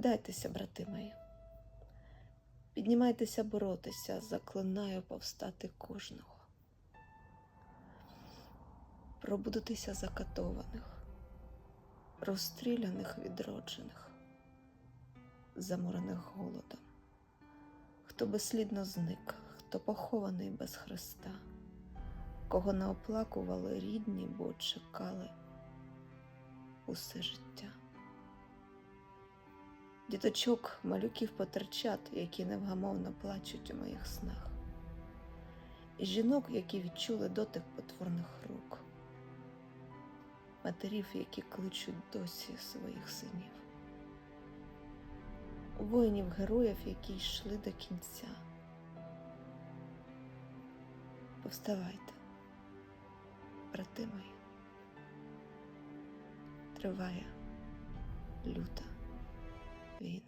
Дайтеся, брати мої. Піднімайтеся боротися, заклинаю повстати кожного. Пробудитися закатованих, розстріляних, відроджених, заморених голодом, хто безслідно зник, хто похований без Христа, кого не оплакували рідні, бо чекали усе життя. Діточок, малюків потерчат, які невгамовно плачуть у моїх снах, і жінок, які відчули дотик потворних рук, матерів, які кличуть досі своїх синів, воїнів героїв, які йшли до кінця. Повставайте, брати мої, триває люта війна.